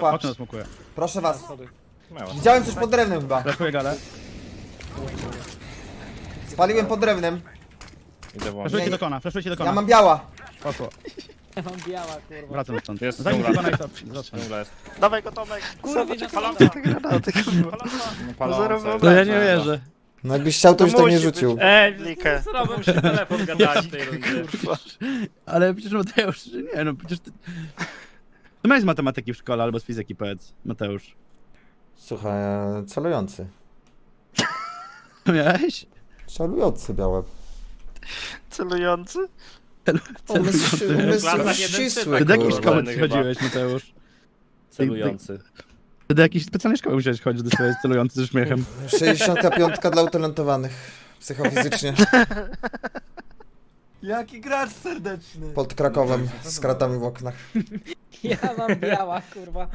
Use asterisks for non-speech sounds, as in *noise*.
Okno smokuje. Proszę was. Widziałem coś pod drewnem chyba. Flashuję galę. Spaliłem pod drewnem. Idę włączyć. Do kona, do Ja kona. mam biała. Poszło. Ja mam biała, kurwa. Wracam stąd. Jest Zajmij dżungla. kona i. Dżungla jest. Dawaj go Tomek. Kurwa, na paląca. Kurwa. No, palące. No ja nie wierzę. No jakbyś chciał, to To już tak nie rzucił. Ej, Likę. zrobił się telefon *laughs* gadać w tej rundzie. Ale przecież Mateusz, nie no, przecież ty... Ty miałeś z matematyki w szkole albo z fizyki, powiedz. Mateusz. Słuchaj, e, celujący. *laughs* Miałeś? Celujący białe. Celujący? Umysł, umysł Klasa jeden ścisły, Ty do jakiej kurwa. szkoły ty chodziłeś, Mateusz? Celujący. Ty do jakiejś specjalnej szkoły musiałeś chodzić do swojej celujący ze śmiechem. 65 dla utalentowanych. Psychofizycznie. *laughs* Jaki gracz serdeczny. Pod Krakowem, z kratami w oknach. Ja mam biała, kurwa.